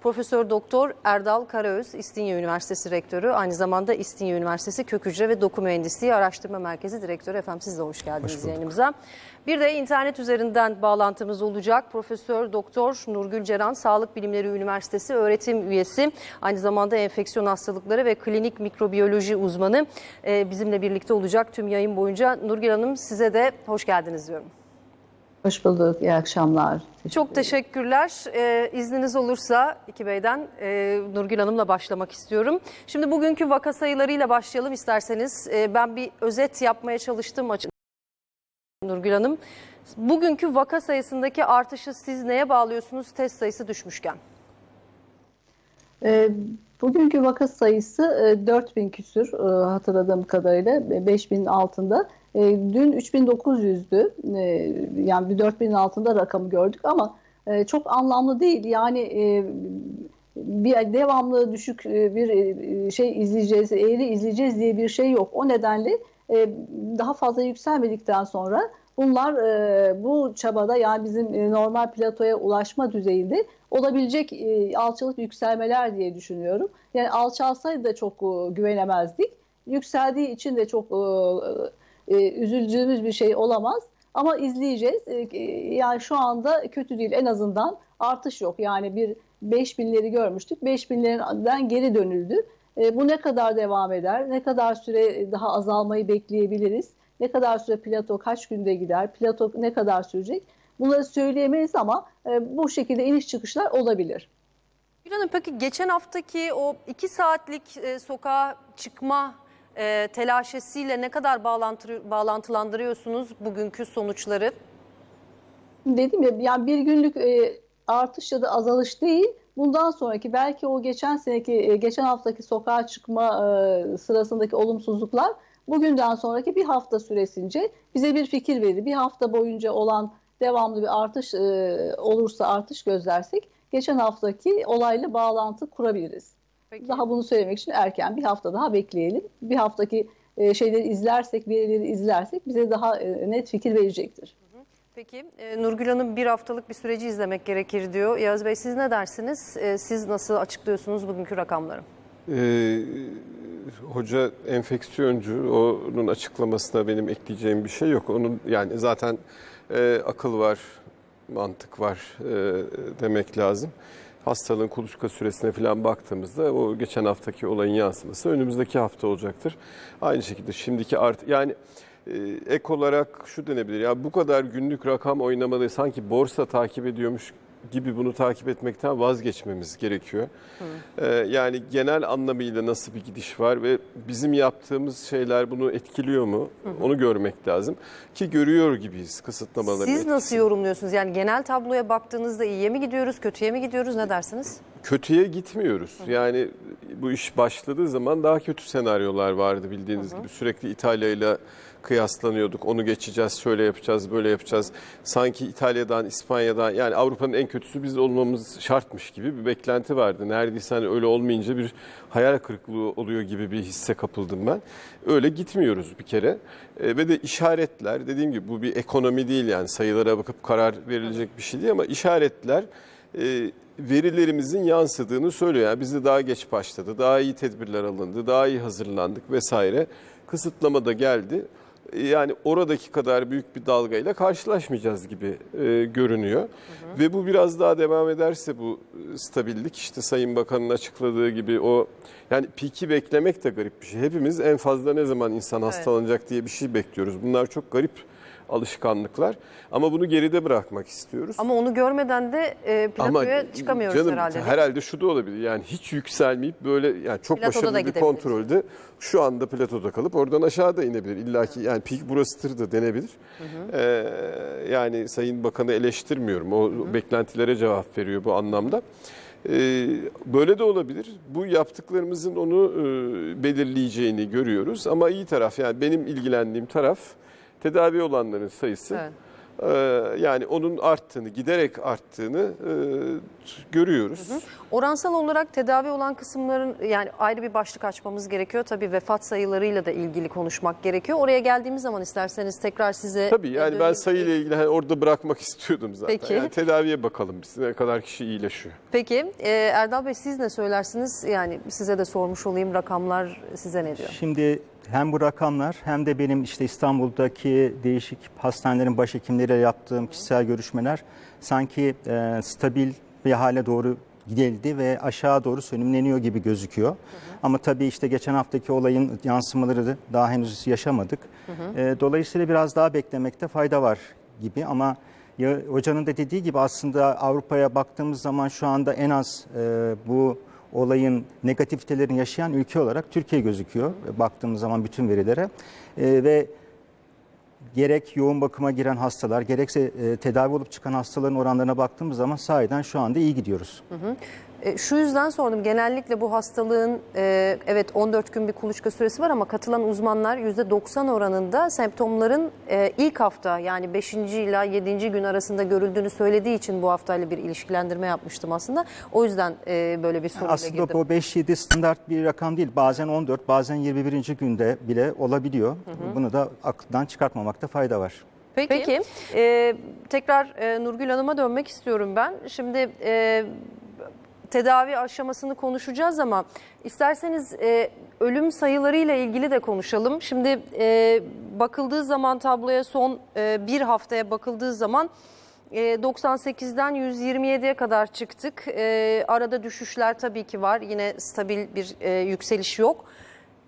Profesör Doktor Erdal Karaöz, İstinye Üniversitesi Rektörü, aynı zamanda İstinye Üniversitesi Kök Hücre ve Doku Mühendisliği Araştırma Merkezi Direktörü. Efendim siz de hoş geldiniz bulduk. yayınımıza. Bir de internet üzerinden bağlantımız olacak. Profesör Doktor Nurgül Ceren, Sağlık Bilimleri Üniversitesi öğretim üyesi, aynı zamanda enfeksiyon hastalıkları ve klinik mikrobiyoloji uzmanı Ee, bizimle birlikte olacak tüm yayın boyunca. Nurgül Hanım size de hoş geldiniz diyorum. Hoş bulduk. İyi akşamlar. Çok teşekkürler. Ee, izniniz olursa İki Bey'den e, Nurgül Hanım'la başlamak istiyorum. Şimdi bugünkü vaka sayılarıyla başlayalım isterseniz. Ee, ben bir özet yapmaya çalıştım açık. Nurgül Hanım, bugünkü vaka sayısındaki artışı siz neye bağlıyorsunuz test sayısı düşmüşken? Ee, bugünkü vaka sayısı e, 4000 küsür e, hatırladığım kadarıyla e, 5000'in altında. E, dün 3900'dü. E, yani bir 4000'in altında rakamı gördük ama e, çok anlamlı değil. Yani e, bir devamlı düşük e, bir e, şey izleyeceğiz, eğri izleyeceğiz diye bir şey yok. O nedenle e, daha fazla yükselmedikten sonra bunlar e, bu çabada yani bizim e, normal platoya ulaşma düzeyinde olabilecek e, alçalıp yükselmeler diye düşünüyorum. Yani alçalsaydı da çok e, güvenemezdik. Yükseldiği için de çok e, e, üzüldüğümüz bir şey olamaz. Ama izleyeceğiz. E, e, yani şu anda kötü değil. En azından artış yok. Yani bir 5000'leri görmüştük. 5000'lerden geri dönüldü. E, bu ne kadar devam eder? Ne kadar süre daha azalmayı bekleyebiliriz? Ne kadar süre plato kaç günde gider? Plato ne kadar sürecek? Bunları söyleyemeyiz ama e, bu şekilde iniş çıkışlar olabilir. Nurgül Hanım peki geçen haftaki o iki saatlik e, sokağa çıkma e, telaşesiyle ne kadar bağlantı, bağlantılandırıyorsunuz bugünkü sonuçları? Dedim ya yani bir günlük e, artış ya da azalış değil. Bundan sonraki belki o geçen seneki e, geçen haftaki sokağa çıkma e, sırasındaki olumsuzluklar bugünden sonraki bir hafta süresince bize bir fikir verir. Bir hafta boyunca olan devamlı bir artış e, olursa artış gözlersek geçen haftaki olayla bağlantı kurabiliriz. Peki. Daha bunu söylemek için erken bir hafta daha bekleyelim. Bir haftaki e, şeyleri izlersek, verileri izlersek bize daha e, net fikir verecektir. Peki e, Nurgül Hanım bir haftalık bir süreci izlemek gerekir diyor. Yağız Bey siz ne dersiniz? E, siz nasıl açıklıyorsunuz bugünkü rakamları? Ee, hoca enfeksiyoncu, onun açıklamasına benim ekleyeceğim bir şey yok. Onun yani zaten e, akıl var, mantık var e, demek lazım. Hastalığın kuluçka süresine falan baktığımızda o geçen haftaki olayın yansıması önümüzdeki hafta olacaktır. Aynı şekilde şimdiki art yani e, ek olarak şu denebilir. Ya bu kadar günlük rakam oynamalı sanki borsa takip ediyormuş gibi bunu takip etmekten vazgeçmemiz gerekiyor. Ee, yani genel anlamıyla nasıl bir gidiş var ve bizim yaptığımız şeyler bunu etkiliyor mu? Onu görmek lazım. Ki görüyor gibiyiz kısıtlamaların Siz nasıl yorumluyorsunuz? Yani genel tabloya baktığınızda iyiye mi gidiyoruz, kötüye mi gidiyoruz? Ne dersiniz? Kötüye gitmiyoruz. Yani bu iş başladığı zaman daha kötü senaryolar vardı bildiğiniz gibi. Sürekli İtalya ile kıyaslanıyorduk. Onu geçeceğiz, şöyle yapacağız, böyle yapacağız. Sanki İtalya'dan, İspanya'dan yani Avrupa'nın en kötüsü biz olmamız şartmış gibi bir beklenti vardı. Neredeyse hani öyle olmayınca bir hayal kırıklığı oluyor gibi bir hisse kapıldım ben. Öyle gitmiyoruz bir kere. E, ve de işaretler dediğim gibi bu bir ekonomi değil yani sayılara bakıp karar verilecek bir şey değil ama işaretler e, verilerimizin yansıdığını söylüyor. Yani bizde daha geç başladı, daha iyi tedbirler alındı, daha iyi hazırlandık vesaire. Kısıtlama da geldi. Yani oradaki kadar büyük bir dalgayla karşılaşmayacağız gibi e, görünüyor. Ve bu biraz daha devam ederse bu e, stabillik işte Sayın Bakan'ın açıkladığı gibi o yani piki beklemek de garip bir şey. Hepimiz en fazla ne zaman insan hastalanacak diye bir şey bekliyoruz. Bunlar çok garip alışkanlıklar ama bunu geride bırakmak istiyoruz. Ama onu görmeden de e, platoya çıkamıyoruz canım, herhalde. Herhalde şu da olabilir. Yani hiç yükselmeyip böyle yani çok Platoda da başarılı bir kontrolde şu anda platoda kalıp oradan aşağıda inebilir. İlla ki yani peak burasıdır da denebilir. Ee, yani Sayın Bakan'ı eleştirmiyorum. O beklentilere cevap veriyor bu anlamda. Ee, böyle de olabilir. Bu yaptıklarımızın onu e, belirleyeceğini görüyoruz. Ama iyi taraf yani benim ilgilendiğim taraf tedavi olanların sayısı. Evet. Ee, yani onun arttığını, giderek arttığını e, görüyoruz. Oransal olarak tedavi olan kısımların yani ayrı bir başlık açmamız gerekiyor. Tabii vefat sayılarıyla da ilgili konuşmak gerekiyor. Oraya geldiğimiz zaman isterseniz tekrar size... Tabii yani ben sayıyla ilgili hani orada bırakmak istiyordum zaten. Peki. Yani tedaviye bakalım biz ne kadar kişi iyileşiyor. Peki e, Erdal Bey siz ne söylersiniz? Yani size de sormuş olayım rakamlar size ne diyor? Şimdi hem bu rakamlar hem de benim işte İstanbul'daki değişik hastanelerin başhekimleriyle yaptığım kişisel görüşmeler sanki e, stabil bir hale doğru gidildi ve aşağı doğru sönümleniyor gibi gözüküyor. Ama tabii işte geçen haftaki olayın yansımaları da daha henüz yaşamadık. E, dolayısıyla biraz daha beklemekte fayda var gibi ama ya, hocanın da dediği gibi aslında Avrupa'ya baktığımız zaman şu anda en az e, bu olayın negatifitelerini yaşayan ülke olarak Türkiye gözüküyor baktığımız zaman bütün verilere E, ve gerek yoğun bakıma giren hastalar gerekse e, tedavi olup çıkan hastaların oranlarına baktığımız zaman sahiden şu anda iyi gidiyoruz. E, şu yüzden sordum. Genellikle bu hastalığın e, evet 14 gün bir kuluçka süresi var ama katılan uzmanlar %90 oranında semptomların e, ilk hafta yani 5. ila 7. gün arasında görüldüğünü söylediği için bu haftayla bir ilişkilendirme yapmıştım aslında. O yüzden e, böyle bir soruyla Aslında girdim. bu 5-7 standart bir rakam değil. Bazen 14, bazen 21. günde bile olabiliyor. Bunu da aklından çıkartmamakta fayda var. Peki, e, tekrar e, Nurgül Hanım'a dönmek istiyorum ben. Şimdi e, tedavi aşamasını konuşacağız ama isterseniz e, ölüm sayılarıyla ilgili de konuşalım. Şimdi e, bakıldığı zaman tabloya son e, bir haftaya bakıldığı zaman e, 98'den 127'ye kadar çıktık. E, arada düşüşler tabii ki var. Yine stabil bir e, yükseliş yok.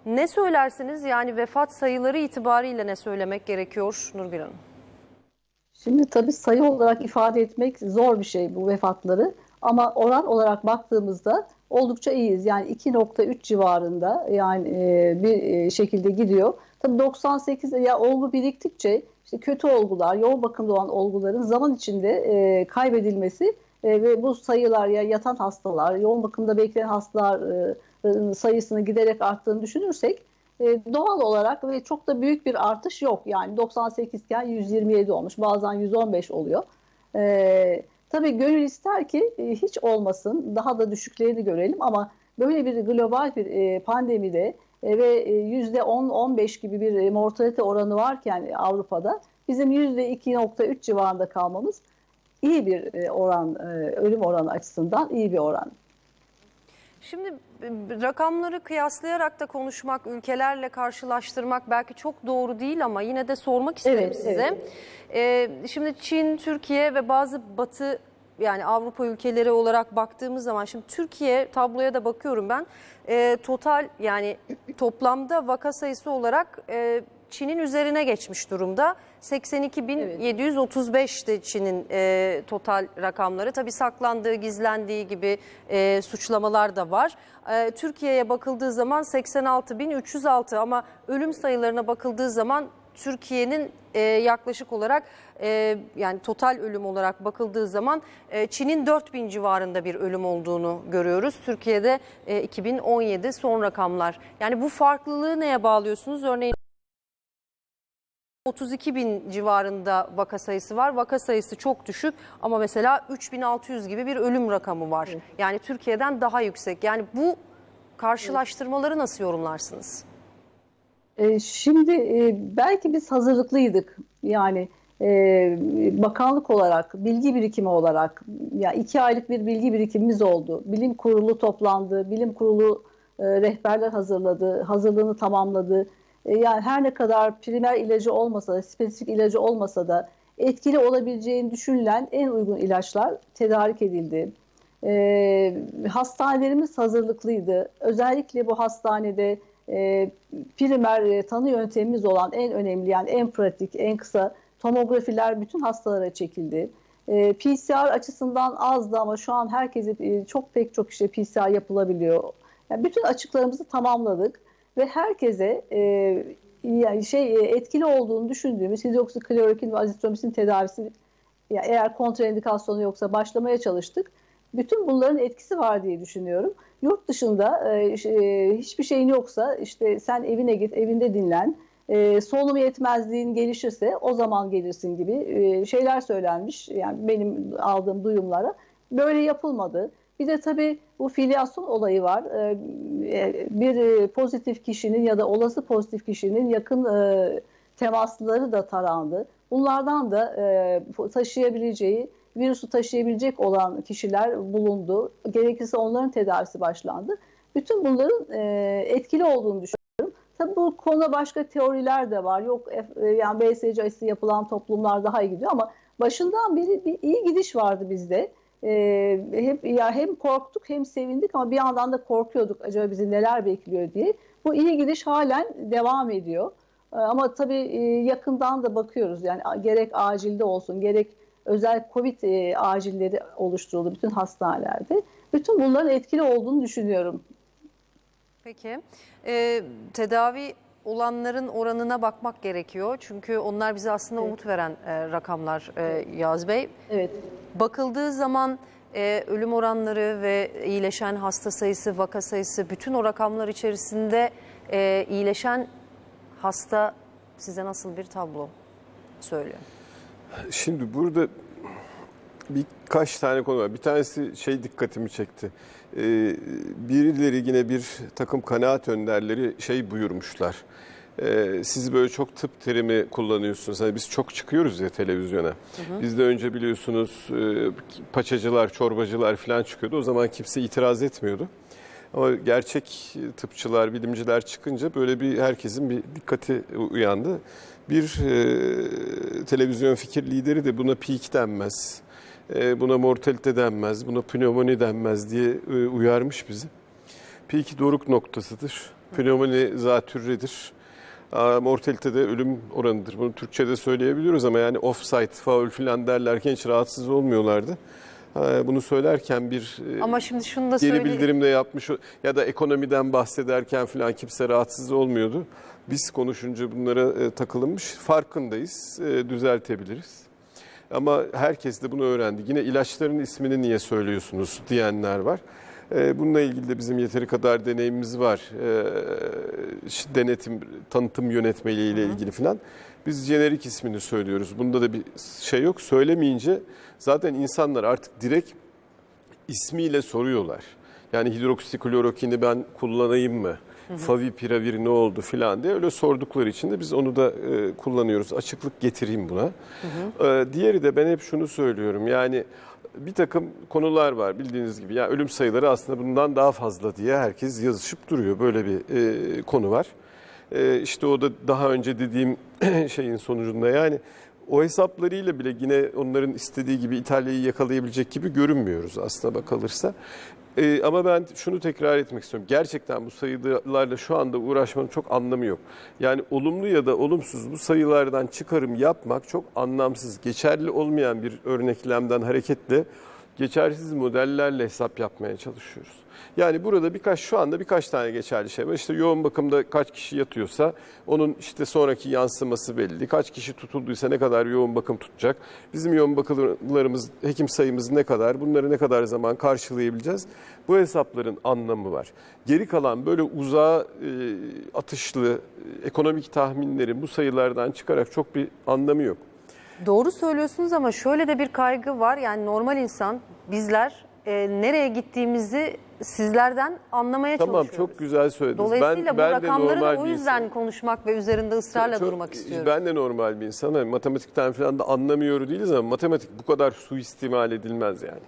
Ne söylersiniz? Yani vefat sayıları itibariyle ne söylemek gerekiyor Nurgül Hanım? Şimdi tabii sayı olarak ifade etmek zor bir şey bu vefatları. Ama oran olarak baktığımızda oldukça iyiyiz. Yani 2.3 civarında yani e, bir e, şekilde gidiyor. Tabii 98 ya olgu biriktikçe işte kötü olgular, yoğun bakımda olan olguların zaman içinde e, kaybedilmesi ve bu sayılar ya yatan hastalar, yoğun bakımda bekleyen hastaların sayısını giderek arttığını düşünürsek doğal olarak ve çok da büyük bir artış yok. Yani 98 iken 127 olmuş, bazen 115 oluyor. E, tabii gönül ister ki e, hiç olmasın, daha da düşüklerini görelim ama böyle bir global bir e, pandemide e, ve e, %10-15 gibi bir mortalite oranı varken Avrupa'da bizim %2.3 civarında kalmamız iyi bir oran, ölüm oranı açısından iyi bir oran. Şimdi e, rakamları kıyaslayarak da konuşmak, ülkelerle karşılaştırmak belki çok doğru değil ama yine de sormak isterim Evet, size. Ee, şimdi Çin, Türkiye ve bazı batı yani Avrupa ülkeleri olarak baktığımız zaman şimdi Türkiye tabloya da bakıyorum ben. Ee, total yani toplamda vaka sayısı olarak e, Çin'in üzerine geçmiş durumda. 82.735'ti Çin'in e, total rakamları. Tabii saklandığı, gizlendiği gibi e, suçlamalar da var. E, Türkiye'ye bakıldığı zaman 86.306 ama ölüm sayılarına bakıldığı zaman Türkiye'nin e, yaklaşık olarak e, yani total ölüm olarak bakıldığı zaman e, Çin'in 4000 civarında bir ölüm olduğunu görüyoruz. Türkiye'de e, 2017 son rakamlar. Yani bu farklılığı neye bağlıyorsunuz? Örneğin 32 bin civarında vaka sayısı var. Vaka sayısı çok düşük ama mesela 3600 gibi bir ölüm rakamı var. Yani Türkiye'den daha yüksek. Yani bu karşılaştırmaları nasıl yorumlarsınız? E, Şimdi e, belki biz hazırlıklıydık. Yani e, bakanlık olarak, bilgi birikimi olarak, ya iki aylık bir bilgi birikimimiz oldu. Bilim kurulu toplandı, bilim kurulu e, rehberler hazırladı, hazırlığını tamamladı. E, yani her ne kadar primer ilacı olmasa da, spesifik ilacı olmasa da etkili olabileceğini düşünülen en uygun ilaçlar tedarik edildi. E, hastanelerimiz hazırlıklıydı. Özellikle bu hastanede e, primer e, tanı yöntemimiz olan en önemli yani en pratik, en kısa tomografiler bütün hastalara çekildi. E, PCR açısından azdı ama şu an herkese e, çok pek çok işte PCR yapılabiliyor. Yani bütün açıklarımızı tamamladık ve herkese e, yani şey e, etkili olduğunu düşündüğümüz hidroksiklorokin ve azitromisin tedavisi ya eğer kontraindikasyonu yoksa başlamaya çalıştık. Bütün bunların etkisi var diye düşünüyorum. Yurt dışında e, e, hiçbir şeyin yoksa işte sen evine git, evinde dinlen. e, solunum yetmezliğin gelişirse o zaman gelirsin gibi e, şeyler söylenmiş. Yani benim aldığım duyumlara böyle yapılmadı. Bir de tabii bu filyasyon olayı var. E, e, bir e, pozitif kişinin ya da olası pozitif kişinin yakın e, temasları da tarandı. Bunlardan da taşıyabileceği, virüsü taşıyabilecek olan kişiler bulundu. Gerekirse onların tedavisi başlandı. Bütün bunların etkili olduğunu düşünüyorum. Tabii bu konuda başka teoriler de var. Yok yani BSC aşısı yapılan toplumlar daha iyi gidiyor ama başından beri bir iyi gidiş vardı bizde. E, hep ya hem korktuk hem sevindik ama bir yandan da korkuyorduk acaba bizi neler bekliyor diye. Bu iyi gidiş halen devam ediyor. E, ama tabii e, yakından da bakıyoruz. Yani gerek acilde olsun gerek özel Covid e, acilleri oluşturuldu bütün hastanelerde. Bütün bunların etkili olduğunu düşünüyorum. Peki. Ee, tedavi olanların oranına bakmak gerekiyor. Çünkü onlar bize aslında Evet. umut veren e, rakamlar e, Yaz Bey. Evet. Bakıldığı zaman e, ölüm oranları ve iyileşen hasta sayısı, vaka sayısı bütün o rakamlar içerisinde e, iyileşen hasta size nasıl bir tablo söylüyor? Şimdi burada birkaç tane konu var. Bir tanesi şey dikkatimi çekti. Ee, birileri yine bir takım kanaat önderleri şey buyurmuşlar. Ee, siz böyle çok tıp terimi kullanıyorsunuz. Hani biz çok çıkıyoruz ya televizyona. Bizde önce biliyorsunuz e, paçacılar, çorbacılar falan çıkıyordu. O zaman kimse itiraz etmiyordu. Ama gerçek tıpçılar, bilimciler çıkınca böyle bir herkesin bir dikkati uyandı. Bir e, televizyon fikir lideri de buna peak denmez, buna mortalite denmez, buna pnömoni denmez diye e, uyarmış bizi. Peak doruk noktasıdır. Pnömoni zatürredir. Mortalite de ölüm oranıdır. Bunu Türkçe'de söyleyebiliyoruz ama yani offside, faul falan derlerken hiç rahatsız olmuyorlardı. Ha, Bunu söylerken bir e, Ama şimdi şunu da geri bildirimde yapmış ya da ekonomiden bahsederken falan kimse rahatsız olmuyordu. Biz konuşunca bunlara e, takılınmış. Farkındayız, e, düzeltebiliriz. Ama herkes de bunu öğrendi. Yine ilaçların ismini niye söylüyorsunuz diyenler var. E, Bununla ilgili de bizim yeteri kadar deneyimimiz var. E, işte Denetim, tanıtım yönetmeliği ile ilgili falan. Biz jenerik ismini söylüyoruz. Bunda da bir şey yok. Söylemeyince zaten insanlar artık direkt ismiyle soruyorlar. Yani hidroksiklorokini ben kullanayım mı? Favipiravir ne oldu filan diye öyle sordukları için de biz onu da e, kullanıyoruz. Açıklık getireyim buna. E, diğeri de ben hep şunu söylüyorum. Yani bir takım konular var bildiğiniz gibi. Ya ölüm sayıları aslında bundan daha fazla diye herkes yazışıp duruyor. Böyle bir e, konu var. E, işte o da daha önce dediğim şeyin sonucunda yani o hesaplarıyla bile yine onların istediği gibi İtalya'yı yakalayabilecek gibi görünmüyoruz aslında bakılırsa. Ee, ama ben şunu tekrar etmek istiyorum. Gerçekten bu sayılarla şu anda uğraşmanın çok anlamı yok. Yani olumlu ya da olumsuz bu sayılardan çıkarım yapmak çok anlamsız. Geçerli olmayan bir örneklemden hareketle geçersiz modellerle hesap yapmaya çalışıyoruz. Yani burada birkaç şu anda birkaç tane geçerli şey var. İşte yoğun bakımda kaç kişi yatıyorsa onun işte sonraki yansıması belli. Kaç kişi tutulduysa ne kadar yoğun bakım tutacak. Bizim yoğun bakımlarımız, hekim sayımız ne kadar, bunları ne kadar zaman karşılayabileceğiz. Bu hesapların anlamı var. Geri kalan böyle uzağa e, atışlı e, ekonomik tahminlerin bu sayılardan çıkarak çok bir anlamı yok. Doğru söylüyorsunuz ama şöyle de bir kaygı var. Yani normal insan bizler e, nereye gittiğimizi sizlerden anlamaya Tamam çalışıyoruz. çok güzel söylediniz. Dolayısıyla bu de rakamları da o yüzden insanım. konuşmak ve üzerinde ısrarla Çok- durmak istiyoruz. Ben de normal bir insanım. Matematikten falan da anlamıyor değiliz ama matematik bu kadar suistimal edilmez yani.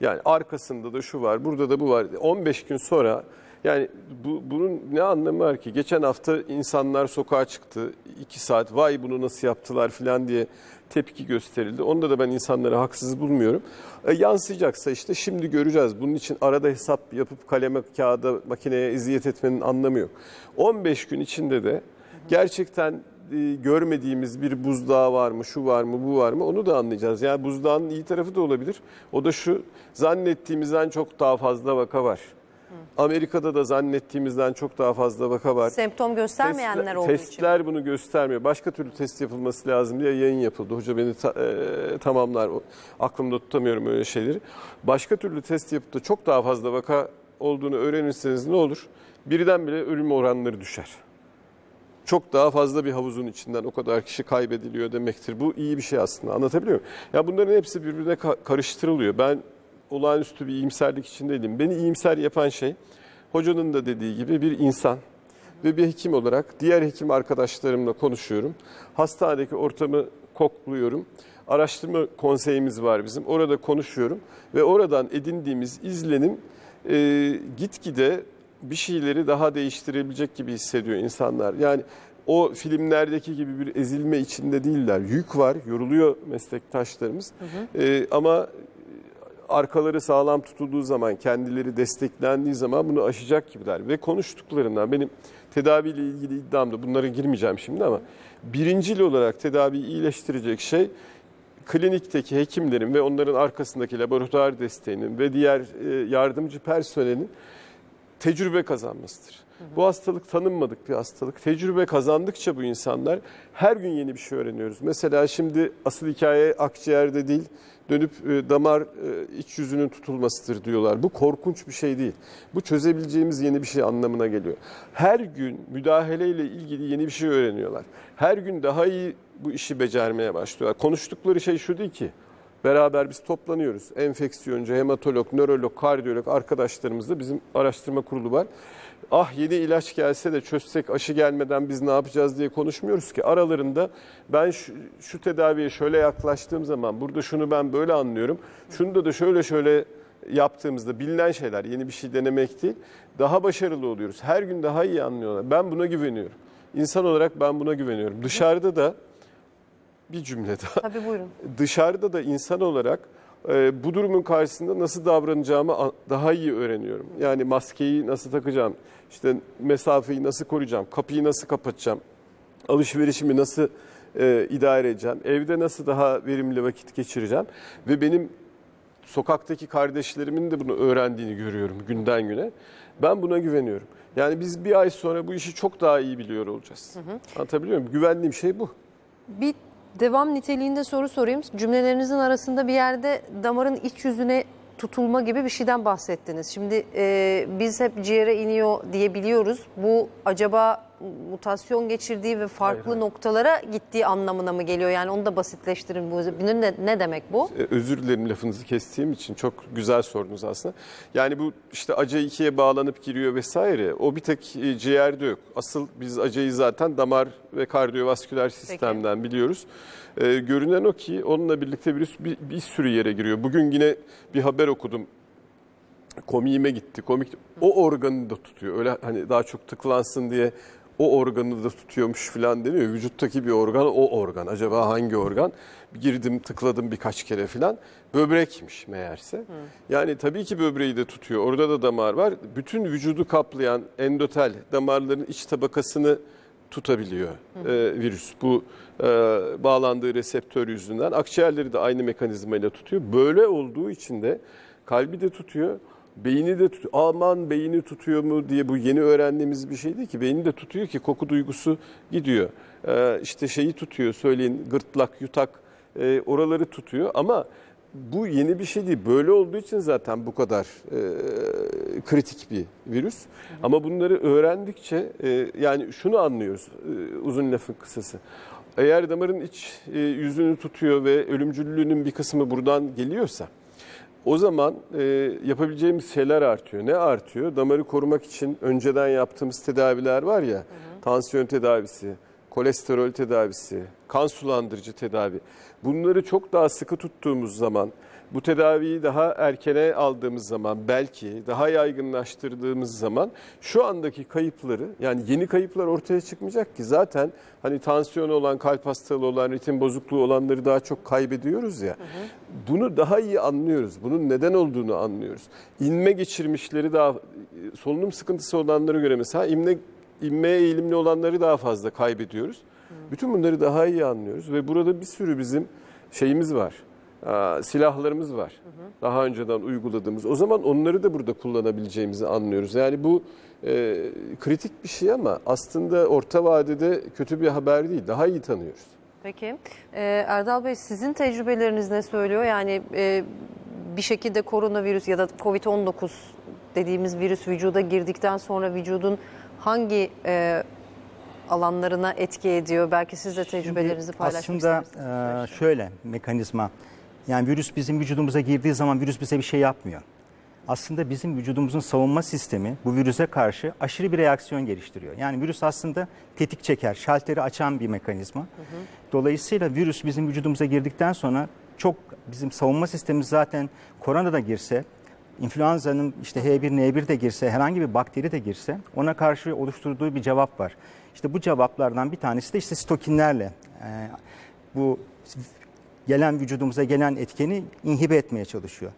Yani arkasında da şu var, burada da bu var. 15 gün sonra yani bu, bunun ne anlamı var ki? Geçen hafta insanlar sokağa çıktı. 2 saat vay bunu nasıl yaptılar falan diye tepki gösterildi. Onda da ben insanları haksız bulmuyorum. E, yansıyacaksa işte şimdi göreceğiz. Bunun için arada hesap yapıp kaleme, kağıda, makineye eziyet etmenin anlamı yok. 15 gün içinde de gerçekten e, görmediğimiz bir buzdağı var mı, şu var mı, bu var mı onu da anlayacağız. Yani buzdağının iyi tarafı da olabilir. O da şu, zannettiğimizden çok daha fazla vaka var. Amerika'da da zannettiğimizden çok daha fazla vaka var. Semptom göstermeyenler Testler- olduğu Testler bunu göstermiyor. Başka türlü test yapılması lazım diye yayın yapıldı. Hoca beni ta- e, tamamlar. O- Aklımda tutamıyorum öyle şeyleri. Başka türlü test yapıp da çok daha fazla vaka olduğunu öğrenirseniz ne olur? Birdenbire ölüm oranları düşer. çok daha fazla bir havuzun içinden o kadar kişi kaybediliyor demektir. Bu iyi bir şey aslında. Anlatabiliyor muyum? Ya bunların hepsi birbirine ka- karıştırılıyor. Ben olağanüstü bir iyimserlik içindeydim. Beni iyimser yapan şey hocanın da dediği gibi bir insan ve bir hekim olarak diğer hekim arkadaşlarımla konuşuyorum. Hastanedeki ortamı kokluyorum. Araştırma konseyimiz var bizim. Orada konuşuyorum ve oradan edindiğimiz izlenim e, gitgide bir şeyleri daha değiştirebilecek gibi hissediyor insanlar. Yani o filmlerdeki gibi bir ezilme içinde değiller. Yük var, yoruluyor meslektaşlarımız. E, ama arkaları sağlam tutulduğu zaman, kendileri desteklendiği zaman bunu aşacak gibiler. Ve konuştuklarından benim tedaviyle ilgili iddiamda bunlara girmeyeceğim şimdi ama birincil olarak tedaviyi iyileştirecek şey klinikteki hekimlerin ve onların arkasındaki laboratuvar desteğinin ve diğer e, yardımcı personelin tecrübe kazanmasıdır. Bu hastalık tanınmadık bir hastalık. Tecrübe kazandıkça bu insanlar her gün yeni bir şey öğreniyoruz. Mesela şimdi asıl hikaye akciğerde değil, dönüp e, damar e, iç yüzünün tutulmasıdır diyorlar. Bu korkunç bir şey değil. Bu çözebileceğimiz yeni bir şey anlamına geliyor. Her gün müdahaleyle ilgili yeni bir şey öğreniyorlar. Her gün daha iyi bu işi becermeye başlıyorlar. Konuştukları şey şu değil ki. Beraber biz toplanıyoruz. Enfeksiyoncu, hematolog, nörolog, kardiyolog arkadaşlarımızla bizim araştırma kurulu var. Ah yeni ilaç gelse de çözsek aşı gelmeden biz ne yapacağız diye konuşmuyoruz ki. Aralarında ben şu, şu tedaviye şöyle yaklaştığım zaman burada şunu ben böyle anlıyorum. Şunu da da şöyle şöyle yaptığımızda bilinen şeyler yeni bir şey denemek değil. Daha başarılı oluyoruz. Her gün daha iyi anlıyorlar. Ben buna güveniyorum. İnsan olarak ben buna güveniyorum. Dışarıda da bir cümle daha Tabii buyurun. dışarıda da insan olarak e, bu durumun karşısında nasıl davranacağımı daha iyi öğreniyorum. Yani maskeyi nasıl takacağım, işte mesafeyi nasıl koruyacağım, kapıyı nasıl kapatacağım, alışverişimi nasıl e, idare edeceğim, evde nasıl daha verimli vakit geçireceğim ve benim sokaktaki kardeşlerimin de bunu öğrendiğini görüyorum günden güne. Ben buna güveniyorum. Yani biz bir ay sonra bu işi çok daha iyi biliyor olacağız. Anlatabiliyor muyum? Güvendiğim şey bu. Bir devam niteliğinde soru sorayım. Cümlelerinizin arasında bir yerde damarın iç yüzüne tutulma gibi bir şeyden bahsettiniz. Şimdi e, biz hep ciğere iniyor diye biliyoruz. Bu acaba mutasyon geçirdiği ve farklı Hayır, hayır. noktalara gittiği anlamına mı geliyor? Yani onu da basitleştirin. Bu bunun ne, ne demek bu? E, Özür dilerim lafınızı kestiğim için çok güzel sordunuz aslında. Yani bu işte ACE 2'ye bağlanıp giriyor vesaire o bir tek e, ciğerde yok. Asıl biz ACE'yi zaten damar ve kardiyovasküler sistemden biliyoruz. E, görünen o ki onunla birlikte virüs bir, bir sürü yere giriyor. Bugün yine bir haber okudum. Komiğime gitti. Komik o organı da tutuyor. Öyle hani daha çok tıklansın diye o organı da tutuyormuş falan deniyor. Vücuttaki bir organ o organ. Acaba hangi organ? Girdim tıkladım birkaç kere falan. Böbrekmiş meğerse. Yani tabii ki böbreği de tutuyor. Orada da damar var. Bütün vücudu kaplayan endotel damarların iç tabakasını tutabiliyor e, virüs. Bu e, bağlandığı reseptör yüzünden akciğerleri de aynı mekanizmayla tutuyor. Böyle olduğu için de kalbi de tutuyor, beyni de tutuyor. Aman beyni tutuyor mu diye bu yeni öğrendiğimiz bir şey değil ki. Beyni de tutuyor ki koku duygusu gidiyor. E, işte şeyi tutuyor söyleyin gırtlak, yutak e, oraları tutuyor ama bu yeni bir şey değil. Böyle olduğu için zaten bu kadar e, kritik bir virüs. Ama bunları öğrendikçe e, yani şunu anlıyoruz e, uzun lafın kısası. Eğer damarın iç e, yüzünü tutuyor ve ölümcüllüğünün bir kısmı buradan geliyorsa o zaman e, yapabileceğimiz şeyler artıyor. Ne artıyor? Damarı korumak için önceden yaptığımız tedaviler var ya, tansiyon tedavisi, kolesterol tedavisi, kan sulandırıcı tedavi. Bunları çok daha sıkı tuttuğumuz zaman, bu tedaviyi daha erkene aldığımız zaman, belki daha yaygınlaştırdığımız zaman şu andaki kayıpları, yani yeni kayıplar ortaya çıkmayacak ki zaten hani tansiyonu olan, kalp hastalığı olan, ritim bozukluğu olanları daha çok kaybediyoruz ya. Bunu daha iyi anlıyoruz. Bunun neden olduğunu anlıyoruz. İnme geçirmişleri daha solunum sıkıntısı olanlara göre mesela inme inmeye eğilimli olanları daha fazla kaybediyoruz. Bütün bunları daha iyi anlıyoruz ve burada bir sürü bizim şeyimiz var. Aa, silahlarımız var. Daha önceden uyguladığımız. O zaman onları da burada kullanabileceğimizi anlıyoruz. Yani bu e, kritik bir şey ama aslında orta vadede kötü bir haber değil. Daha iyi tanıyoruz. Peki. Ee, Erdal Bey sizin tecrübeleriniz ne söylüyor? Yani e, bir şekilde koronavirüs ya da Covid-19 dediğimiz virüs vücuda girdikten sonra vücudun hangi e, alanlarına etki ediyor? Belki siz de tecrübelerinizi paylaşmak Aslında istersiniz. e, şöyle mekanizma. Yani virüs bizim vücudumuza girdiği zaman virüs bize bir şey yapmıyor. Aslında bizim vücudumuzun savunma sistemi bu virüse karşı aşırı bir reaksiyon geliştiriyor. Yani virüs aslında tetik çeker, şalteri açan bir mekanizma. Dolayısıyla virüs bizim vücudumuza girdikten sonra çok bizim savunma sistemimiz zaten korona da girse, influenza'nın işte H1N1 de girse, herhangi bir bakteri de girse ona karşı oluşturduğu bir cevap var. İşte bu cevaplardan bir tanesi de işte stokinlerle e, bu gelen vücudumuza gelen etkeni inhibe etmeye çalışıyor.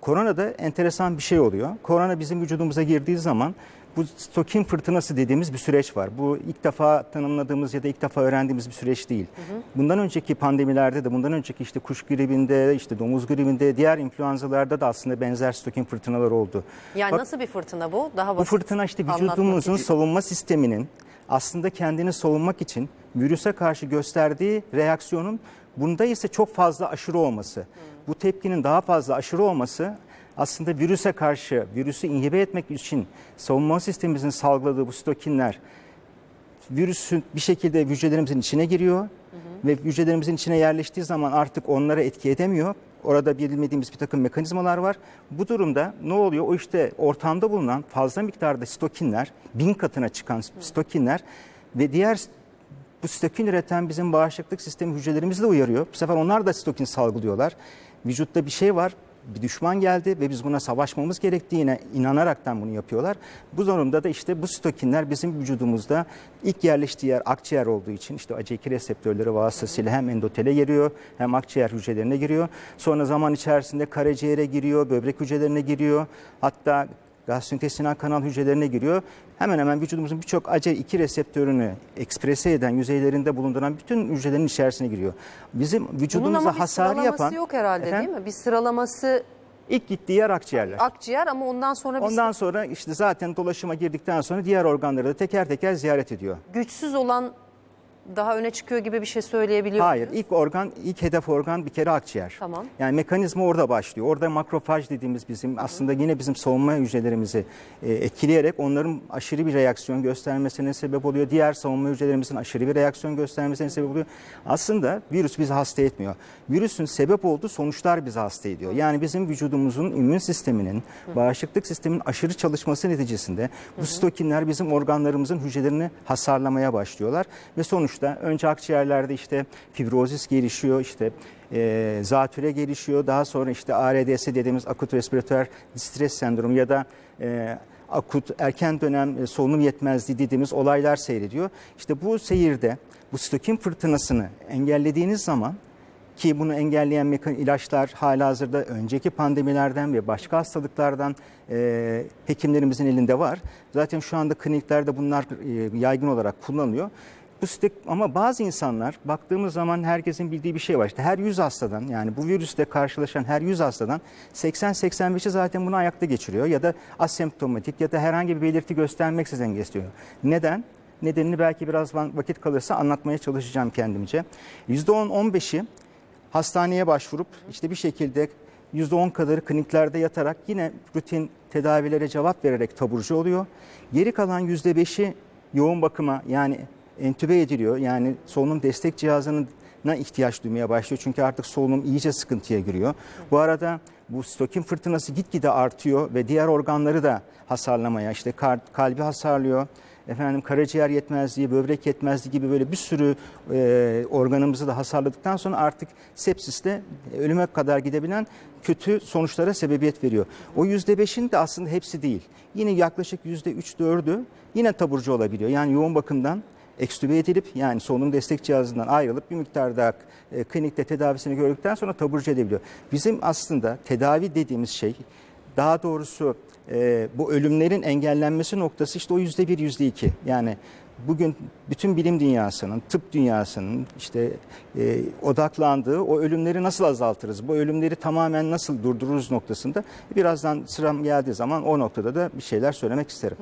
Koronada enteresan bir şey oluyor. Korona bizim vücudumuza girdiği zaman bu stokin fırtınası dediğimiz bir süreç var. Bu ilk defa tanımladığımız ya da ilk defa öğrendiğimiz bir süreç değil. Bundan önceki pandemilerde de bundan önceki işte kuş gribinde, işte domuz gribinde, diğer influenzalarda da aslında benzer stokin fırtınalar oldu. yani Bak- nasıl bir fırtına bu? Daha bu basit. fırtına işte vücudumuzun savunma sisteminin aslında kendini savunmak için virüse karşı gösterdiği reaksiyonun bunda ise çok fazla aşırı olması. Bu tepkinin daha fazla aşırı olması aslında virüse karşı, virüsü inhibe etmek için savunma sistemimizin salgıladığı bu stokinler virüsün bir şekilde hücrelerimizin içine giriyor ve hücrelerimizin içine yerleştiği zaman artık onlara etki edemiyor. Orada bilmediğimiz bir takım mekanizmalar var. Bu durumda ne oluyor? O işte ortamda bulunan fazla miktarda stokinler, bin katına çıkan stokinler ve diğer bu stokin üreten bizim bağışıklık sistemi hücrelerimizi de uyarıyor. Bu sefer onlar da stokin salgılıyorlar. Vücutta bir şey var, bir düşman geldi ve biz buna savaşmamız gerektiğine inanaraktan bunu yapıyorlar. Bu durumda da işte bu stokinler bizim vücudumuzda ilk yerleştiği yer akciğer olduğu için işte AC2 reseptörleri vasıtasıyla hem endotele giriyor hem akciğer hücrelerine giriyor. Sonra zaman içerisinde karaciğere giriyor, böbrek hücrelerine giriyor. Hatta gastrointestinal kanal hücrelerine giriyor. Hemen hemen vücudumuzun birçok AC2 reseptörünü eksprese eden yüzeylerinde bulunduran bütün hücrelerin içerisine giriyor. Bizim Bunun vücudumuza ama bir hasarı sıralaması yapan yok herhalde Efendim? değil mi? Bir sıralaması ilk gittiği yer akciğerler. akciğer ama ondan sonra bir Ondan sonra işte zaten dolaşıma girdikten sonra diğer organları da teker teker ziyaret ediyor. güçsüz olan daha öne çıkıyor gibi bir şey söyleyebiliyor Hayır, muyuz? ilk organ, ilk hedef organ bir kere akciğer. Tamam. Yani mekanizma orada başlıyor. Orada makrofaj dediğimiz bizim aslında yine bizim savunma hücrelerimizi e, etkileyerek onların aşırı bir reaksiyon göstermesine sebep oluyor. Diğer savunma hücrelerimizin aşırı bir reaksiyon göstermesine sebep oluyor. Aslında virüs bizi hasta etmiyor. Virüsün sebep olduğu sonuçlar bizi hasta ediyor. Yani bizim vücudumuzun immün sisteminin, bağışıklık sisteminin aşırı çalışması neticesinde bu stokinler bizim organlarımızın hücrelerini hasarlamaya başlıyorlar ve sonuçta önce akciğerlerde işte fibrozis gelişiyor, işte e, zatüre gelişiyor. Daha sonra işte ARDS dediğimiz akut respiratuar stres sendromu ya da e, akut erken dönem e, solunum yetmezliği dediğimiz olaylar seyrediyor. İşte bu seyirde bu stokin fırtınasını engellediğiniz zaman ki bunu engelleyen mekan ilaçlar hala hazırda önceki pandemilerden ve başka hastalıklardan e, hekimlerimizin elinde var. Zaten şu anda kliniklerde bunlar e, yaygın olarak kullanılıyor. Stek, ama bazı insanlar baktığımız zaman herkesin bildiği bir şey var. İşte her 100 hastadan yani bu virüsle karşılaşan her 100 hastadan 80-85'i zaten bunu ayakta geçiriyor ya da asemptomatik ya da herhangi bir belirti göstermeksizin geçiriyor. Neden? Nedenini belki biraz vakit kalırsa anlatmaya çalışacağım kendimce. %10-15'i hastaneye başvurup işte bir şekilde %10 kadarı kliniklerde yatarak yine rutin tedavilere cevap vererek taburcu oluyor. Geri kalan %5'i yoğun bakıma yani entübe ediliyor. Yani solunum destek cihazına ihtiyaç duymaya başlıyor. Çünkü artık solunum iyice sıkıntıya giriyor. Bu arada bu stokin fırtınası gitgide artıyor ve diğer organları da hasarlamaya işte kalbi hasarlıyor. Efendim karaciğer yetmezliği, böbrek yetmezliği gibi böyle bir sürü e, organımızı da hasarladıktan sonra artık sepsisle ölüme kadar gidebilen kötü sonuçlara sebebiyet veriyor. O yüzde beşin de aslında hepsi değil. Yine yaklaşık yüzde üç dördü yine taburcu olabiliyor. Yani yoğun bakımdan ekstübe edilip yani solunum destek cihazından ayrılıp bir miktar daha e, klinikte tedavisini gördükten sonra taburcu edebiliyor. Bizim aslında tedavi dediğimiz şey daha doğrusu e, bu ölümlerin engellenmesi noktası işte o yüzde bir, yüzde iki. Yani bugün bütün bilim dünyasının, tıp dünyasının işte e, odaklandığı o ölümleri nasıl azaltırız, bu ölümleri tamamen nasıl durdururuz noktasında birazdan sıram geldiği zaman o noktada da bir şeyler söylemek isterim.